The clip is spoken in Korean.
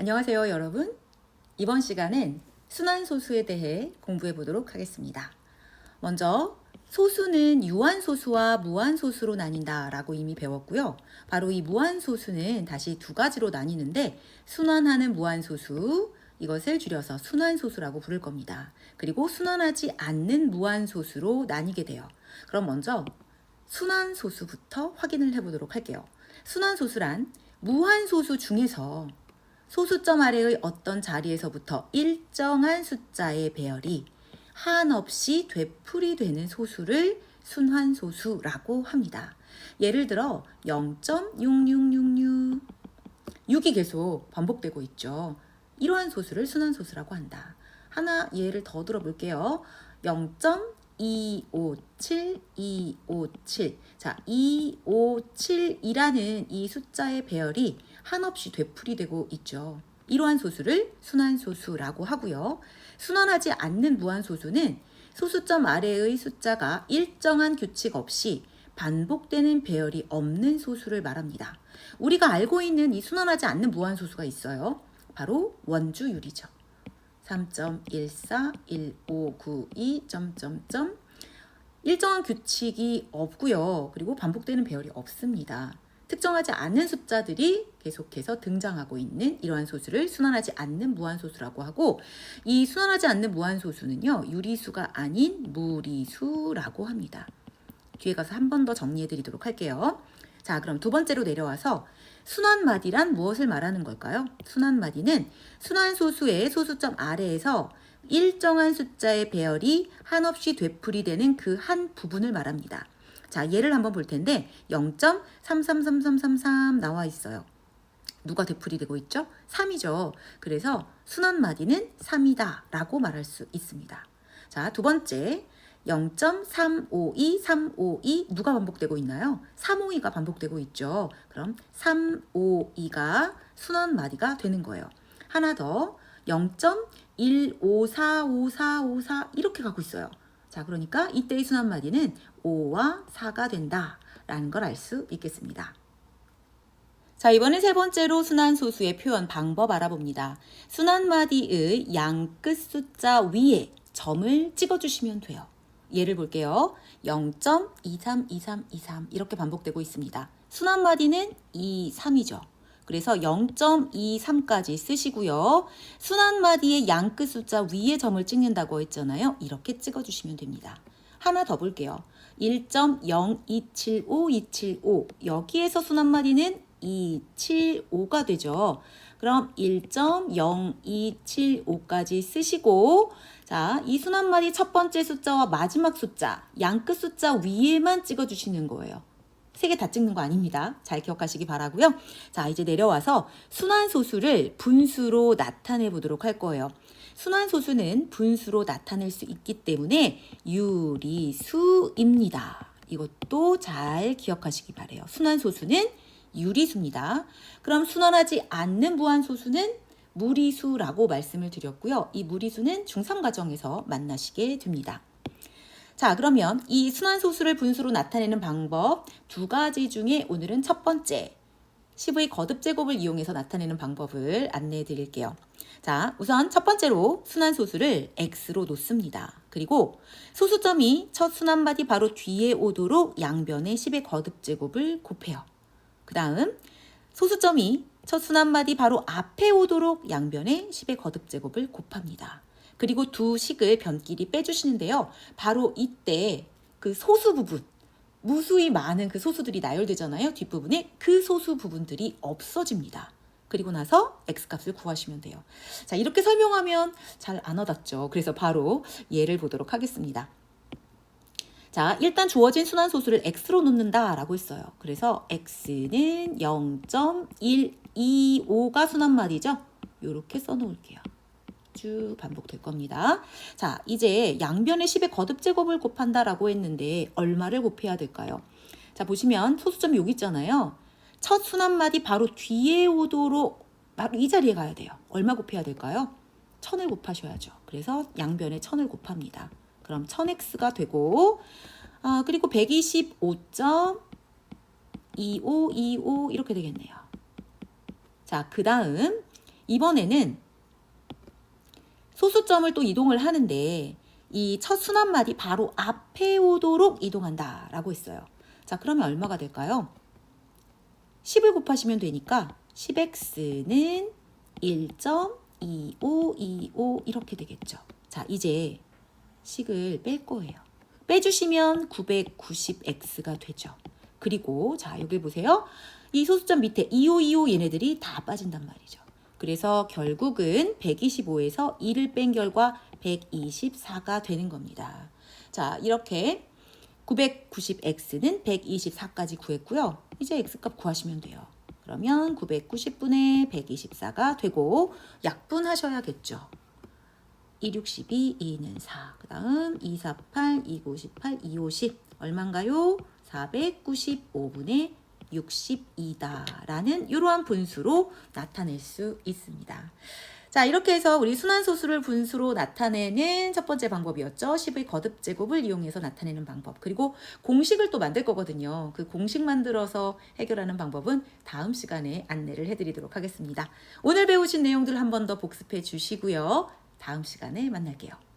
안녕하세요, 여러분. 이번 시간은 순환소수에 대해 공부해 보도록 하겠습니다. 먼저 소수는 유한소수와 무한소수로 나뉜다 라고 이미 배웠고요. 바로 이 무한소수는 다시 두 가지로 나뉘는데 순환하는 무한소수 이것을 줄여서 순환소수라고 부를 겁니다. 그리고 순환하지 않는 무한소수로 나뉘게 돼요. 그럼 먼저 순환소수부터 확인을 해보도록 할게요. 순환소수란 무한소수 중에서 소수점 아래의 어떤 자리에서부터 일정한 숫자의 배열이 한없이 되풀이 되는 소수를 순환소수라고 합니다. 예를 들어 0.6666 6이 계속 반복되고 있죠. 이러한 소수를 순환소수라고 한다. 하나 예를 더 들어볼게요. 0.257, 257. 자, 257이라는 이 숫자의 배열이 한없이 되풀이되고 있죠. 이러한 소수를 순환소수라고 하고요. 순환하지 않는 무한소수는 소수점 아래의 숫자가 일정한 규칙 없이 반복되는 배열이 없는 소수를 말합니다. 우리가 알고 있는 이 순환하지 않는 무한소수가 있어요. 바로 원주율이죠. 3.141592 점점점 일정한 규칙이 없고요. 그리고 반복되는 배열이 없습니다. 특정하지 않은 숫자들이 계속해서 등장하고 있는 이러한 소수를 순환하지 않는 무한소수라고 하고 이 순환하지 않는 무한소수는요. 유리수가 아닌 무리수라고 합니다. 뒤에 가서 한 번 더 정리해 드리도록 할게요. 자, 그럼 두 번째로 내려와서 순환마디란 무엇을 말하는 걸까요? 순환마디는 순환소수의 소수점 아래에서 일정한 숫자의 배열이 한없이 되풀이되는 그 한 부분을 말합니다. 자, 예를 한번 볼 텐데 0.333333 나와 있어요. 누가 되풀이 되고 있죠? 3이죠. 그래서 순환마디는 3이다 라고 말할 수 있습니다. 자, 두 번째 0.352, 352 누가 반복되고 있나요? 352가 반복되고 있죠. 그럼 352가 순환 마디가 되는 거예요. 하나 더 0.1545454 이렇게 가고 있어요. 자, 그러니까 이때의 순환 마디는 5와 4가 된다 라는 걸 알 수 있겠습니다. 자, 이번엔 세 번째로 순환 소수의 표현 방법 알아봅니다. 순환 마디의 양 끝 숫자 위에 점을 찍어 주시면 돼요. 예를 볼게요. 0.232323 이렇게 반복되고 있습니다. 순환 마디는 2, 3이죠. 그래서 0.23까지 쓰시고요. 순환 마디의 양끝 숫자 위에 점을 찍는다고 했잖아요. 이렇게 찍어 주시면 됩니다. 하나 더 볼게요. 1.0275275 여기에서 순환 마디는 275가 되죠. 그럼 1.0275까지 쓰시고 자, 이 순환마디 첫 번째 숫자와 마지막 숫자, 양끝 숫자 위에만 찍어 주시는 거예요. 세 개 다 찍는 거 아닙니다. 잘 기억하시기 바라고요. 자, 이제 내려와서 순환 소수를 분수로 나타내 보도록 할 거예요. 순환 소수는 분수로 나타낼 수 있기 때문에 유리수입니다. 이것도 잘 기억하시기 바래요. 순환 소수는 유리수입니다. 그럼 순환하지 않는 무한소수는 무리수라고 말씀을 드렸고요. 이 무리수는 중3 과정에서 만나시게 됩니다. 자, 그러면 이 순환소수를 분수로 나타내는 방법 두 가지 중에 오늘은 첫 번째, 10의 거듭 제곱을 이용해서 나타내는 방법을 안내해 드릴게요. 자, 우선 첫 번째로 순환소수를 x로 놓습니다. 그리고 소수점이 첫 순환마디 바로 뒤에 오도록 양변의 10의 거듭 제곱을 곱해요. 그 다음 소수점이 첫 순환마디 바로 앞에 오도록 양변의 10의 거듭 제곱을 곱합니다. 그리고 두 식을 변끼리 빼주시는데요. 바로 이때 그 소수 부분, 무수히 많은 그 소수들이 나열되잖아요. 뒷부분에 그 소수 부분들이 없어집니다. 그리고 나서 x값을 구하시면 돼요. 자, 이렇게 설명하면 잘 안 와닿죠. 그래서 바로 예를 보도록 하겠습니다. 자, 일단 주어진 순환 소수를 x로 놓는다라고 했어요. 그래서 x는 0.125가 순환말이죠. 이렇게 써 놓을게요. 쭉 반복될 겁니다. 자, 이제 양변의 10의 거듭 제곱을 곱한다라고 했는데 얼마를 곱해야 될까요? 자, 보시면 소수점이 여기 있잖아요. 첫 순환마디 바로 뒤에 오도록 바로 이 자리에 가야 돼요. 얼마 곱해야 될까요? 1000을 곱하셔야죠. 그래서 양변에 1000을 곱합니다. 그럼 1000x가 되고 아, 그리고 125.2525 이렇게 되겠네요. 자, 그 다음 이번에는 소수점을 또 이동을 하는데 이 첫 순환말이 바로 앞에 오도록 이동한다 라고 했어요. 자, 그러면 얼마가 될까요? 10을 곱하시면 되니까 10x는 1.2525 이렇게 되겠죠. 자, 이제 식을 뺄 거예요. 빼주시면 990x가 되죠. 그리고 자, 여기 보세요. 이 소수점 밑에 2525 얘네들이 다 빠진단 말이죠. 그래서 결국은 125에서 2를 뺀 결과 124가 되는 겁니다. 자, 이렇게 990x는 124까지 구했고요. 이제 x값 구하시면 돼요. 그러면 990분의 124가 되고 약분하셔야겠죠. 262, 2는 4. 그 다음 248, 298, 250. 얼만가요? 495분의 62다라는 이러한 분수로 나타낼 수 있습니다. 자, 이렇게 해서 우리 순환소수를 분수로 나타내는 첫 번째 방법이었죠. 10의 거듭 제곱을 이용해서 나타내는 방법. 그리고 공식을 또 만들 거거든요. 그 공식 만들어서 해결하는 방법은 다음 시간에 안내를 해드리도록 하겠습니다. 오늘 배우신 내용들 한 번 더 복습해 주시고요. 다음 시간에 만날게요.